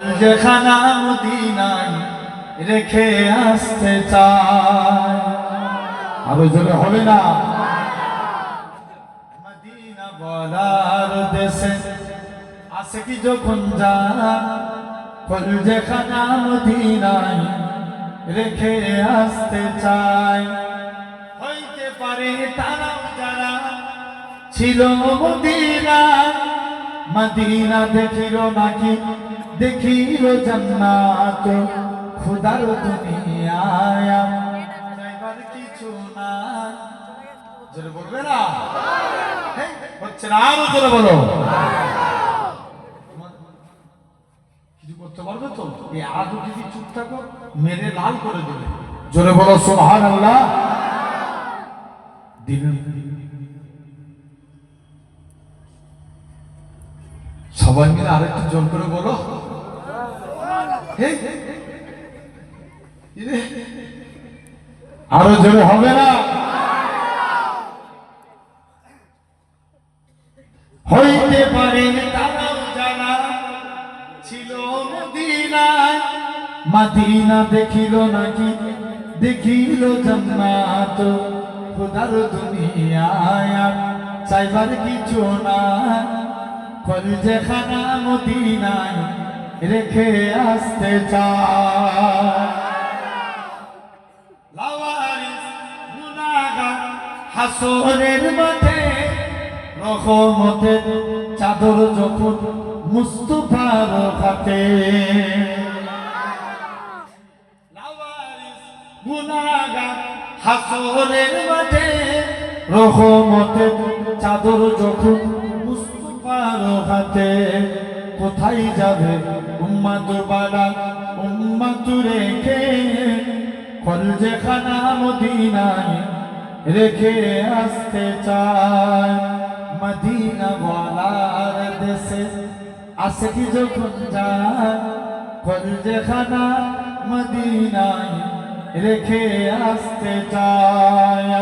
যেখানা মদিনায় রেখে আসতে চায়। আরও জোরে হবে না? মদিনা বলার দেশে আসে কি যখন যা ফল যেখানা মদিনায় রেখে আসতে চায়। হইতে পারে তারাও যারা ছিল মদিনা মদিনা দেখিল নাকি দেখিল জান্নাত, খুদার দুনিয়ায় যাইবার কিছু না। জোরে বলবে না? হচ্ছে না, আরও জোরে বলো। কিছু করতে পারবে তো? চুপ থাকো লাল করে দেবে। জোরে বলো দিলেন সবাই মিলে আরেকটু জোর করে বলো। আরও জোরে হবে না? হইতে পারে মাদিনা দেখিল নাকি, দেখিল খোদার দুনিয়ায় চাইবার কিছু না কল যেখানা মদিনায়। রেখে আসতে হাসরের মাঠে রহমতের চাদর যখন মুস্তফার হাতে। হাসরের মাঠে রহমতের চাদর যখন মুস্তফার হাতে। কোথায় যাবে? উম্মাদ বালা উম্মাদ রেখে কল যেখানা মদিনায় রেখে আসতে চায়। মদিনা বলার দেশে আসে কি যখন যায় কল যেখানা মদিনায় রেখে আসতে চায়